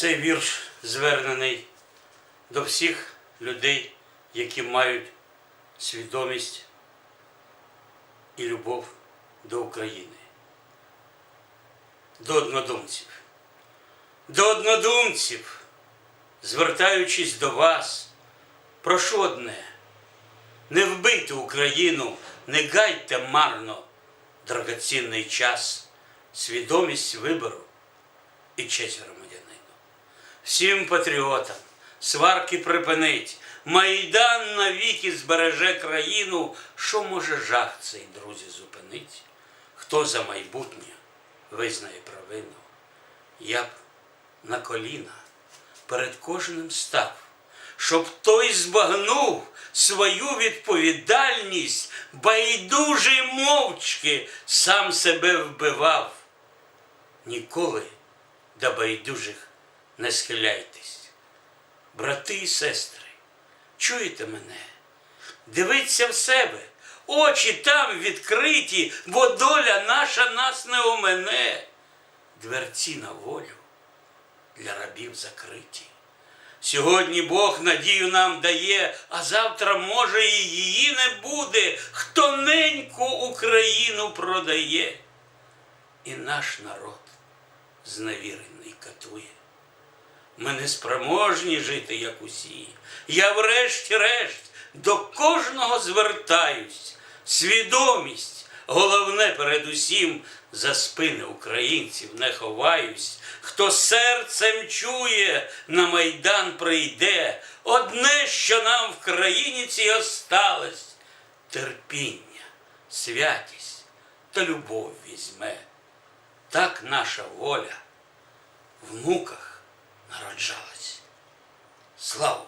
Цей вірш звернений до всіх людей, які мають свідомість і любов до України, до однодумців. До однодумців, звертаючись до вас, прошу одне, не вбийте Україну, не гайте марно драгоцінний час, свідомість вибору і честь громадянину. Всім патріотам сварки припинить, Майдан навіки збереже країну. Що може жах цей, друзі, зупинить? Хто за майбутнє визнає провину? Я б на коліна перед кожним став, щоб той збагнув свою відповідальність, байдужий мовчки сам себе вбивав. Ніколи до байдужих не схиляйтесь. Брати і сестри, чуєте мене? Дивіться в себе, очі там відкриті, бо доля наша нас не омене. Дверці на волю для рабів закриті. Сьогодні Бог надію нам дає, а завтра, може, і її не буде, хто неньку Україну продає. І наш народ зневірений катує. Ми не спроможні жити, як усі. Я врешті-решт до кожного звертаюсь. Свідомість, головне передусім, за спини українців не ховаюсь. Хто серцем чує, на майдан прийде. Одне, що нам в країні цій осталось терпіння, святість та любов візьме. Так наша воля в муках народжалась. Слава